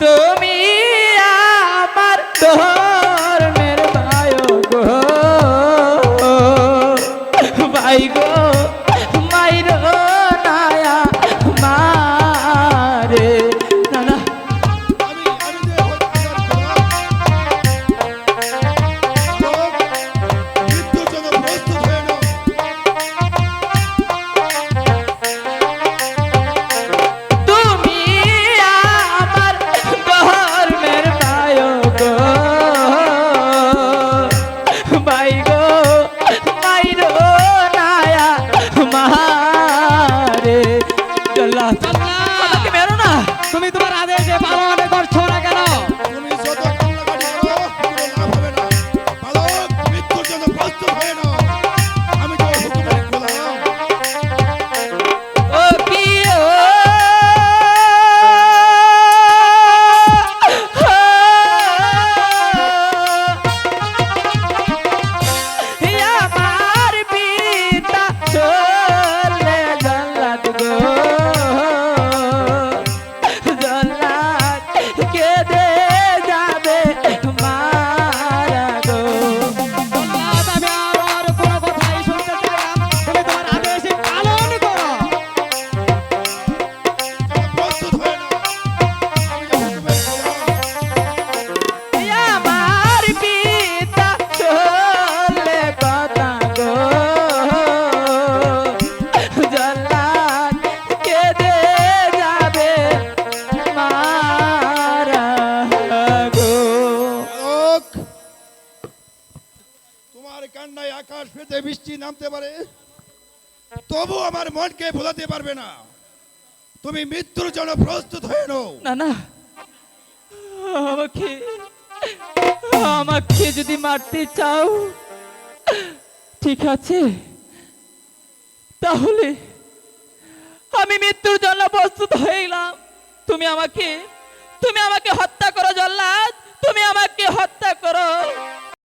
তুমি আমার ধর্মের ভাই গো। ভাই গো। কান্নায় আকাশ পেতে বৃষ্টি নামতে পারে, তবু আমার মনকে ভোলাতে পারবে না। তুমি মৃত্যুর জন্য প্রস্তুত হয়ে নাও। না না। আমাকে আমাকে যদি মারতে চাও, ঠিক আছে। তাহলে আমি মৃত্যুর জন্য প্রস্তুত হয়ে তুমি আমাকে তুমি আমাকে হত্যা